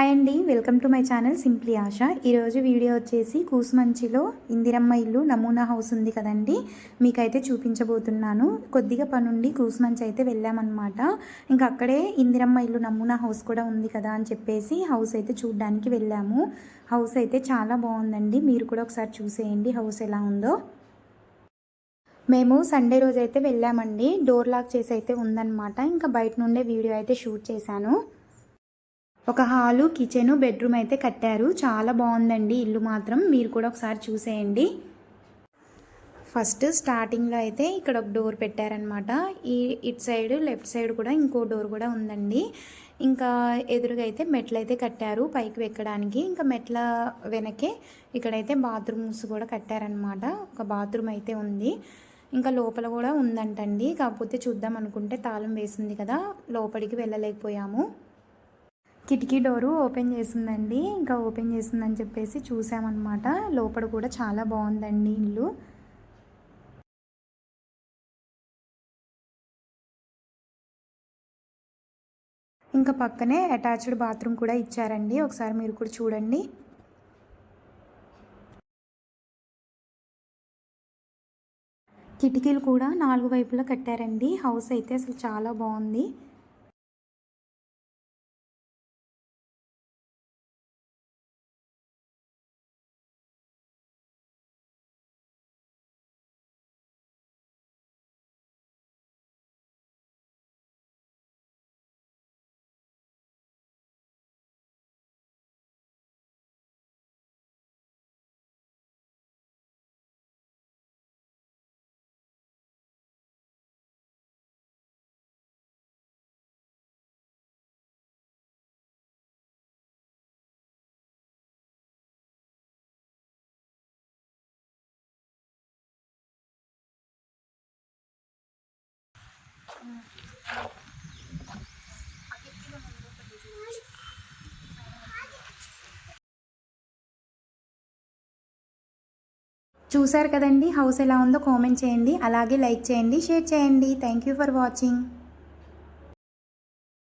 Hi అండి welcome to my channel simply Asha. ఈరోజు video వచ్చేసి కూసుమంచిలో ఇందిరమ్మ ఇల్లు నమూనా హౌస్ ఉంది కదండి. మీకైతే చూపించబోతున్నాను. కొద్దిగా పనుండి కూసుమంచి అయితే వెళ్ళామన్నమాట. ఇంకా అక్కడే ఇందిరమ్మ ఇల్లు నమూనా హౌస్ కూడా ఉంది కదా అని చెప్పేసి హౌస్ అయితే చూడడానికి వెళ్ళాము. హౌస్ అయితే చాలా బాగుందండి. మీరు కూడా ఒకసారి చూసేయండి హౌస్ ఎలా ఉందో. మేము సండే రోజు అయితే వెళ్ళామండి. డోర్ లాక్ చేసి అయితే ఉందన్నమాట. ఇంకా బయట నుండే వీడియో అయితే షూట్ చేశాను. ఒక హాలు కిచెను బెడ్రూమ్ అయితే కట్టారు. చాలా బాగుందండి ఇల్లు మాత్రం. మీరు కూడా ఒకసారి చూసేయండి. ఫస్ట్ స్టార్టింగ్లో అయితే ఇక్కడ ఒక డోర్ పెట్టారనమాట ఈ ఇటు సైడ్ లెఫ్ట్ సైడ్ కూడా ఇంకో డోర్ కూడా ఉందండి. ఇంకా ఎదురుగా అయితే మెట్లు అయితే కట్టారు పైకి ఎక్కడానికి ఇంకా మెట్ల వెనకే ఇక్కడైతే బాత్రూమ్స్ కూడా కట్టారనమాట ఒక బాత్రూమ్ అయితే ఉంది. ఇంకా లోపల కూడా ఉందంటండి. కాకపోతే చూద్దాం అనుకుంటే తాళం వేసింది కదా. లోపలికి వెళ్ళలేకపోయాము. కిటికీ డోరు ఓపెన్ చేసిందండి. ఇంకా ఓపెన్ చేసిందని చెప్పేసి చూసామన్నమాట. లోపల కూడా చాలా బాగుందండి ఇల్లు. ఇంకా పక్కనే అటాచ్డ్ బాత్రూమ్ కూడా ఇచ్చారండి. ఒకసారి మీరు కూడా చూడండి. కిటికీలు కూడా నాలుగు వైపులా కట్టారండి. హౌస్ అయితే అసలు చాలా బాగుంది. చూసారు కదండి హౌస్ ఎలా ఉందో కామెంట్ చేయండి అలాగే లైక్ చేయండి షేర్ చేయండి. Thank you for watching